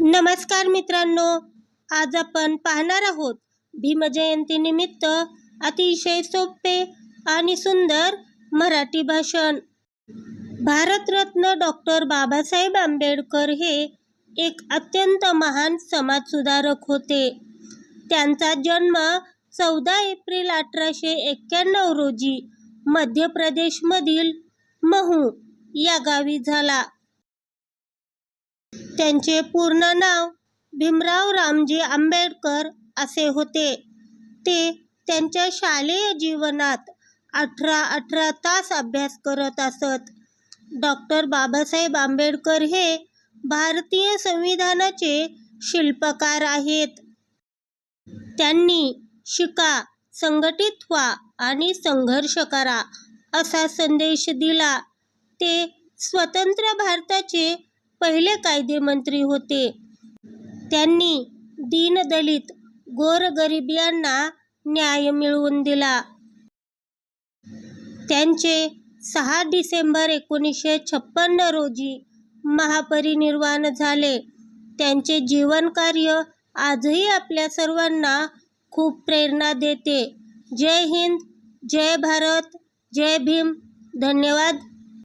नमस्कार मित्रांनो आज आपण पाहणार आहोत भीमजयंतीनिमित्त अतिशय सोपे आणि सुंदर मराठी भाषण. भारतरत्न डॉक्टर बाबासाहेब आंबेडकर हे एक अत्यंत महान समाजसुधारक होते. त्यांचा जन्म चौदा एप्रिल अठराशे एक्क्याण्णव रोजी मध्य प्रदेशमधील महू या गावी झाला. त्यांचे पूर्ण नाव भीमराव रामजी आंबेडकर असे होते. ते त्यांच्या शालेय जीवनात अठरा अठरा तास अभ्यास करत असत. डॉक्टर बाबासाहेब आंबेडकर हे भारतीय संविधानाचे शिल्पकार आहेत. त्यांनी शिका संघटित व्हा आणि संघर्ष करा असा संदेश दिला. ते स्वतंत्र भारताचे पहिले कायदेमंत्री होते. त्यांनी दीनदलित गोरगरीब यांना न्याय मिळवून दिला. त्यांचे सहा डिसेंबर एकोणीसशे छप्पन्न रोजी महापरिनिर्वाण झाले. त्यांचे जीवनकार्य आजही आपल्या सर्वांना खूप प्रेरणा देते. जय हिंद जय भारत जय भीम. धन्यवाद.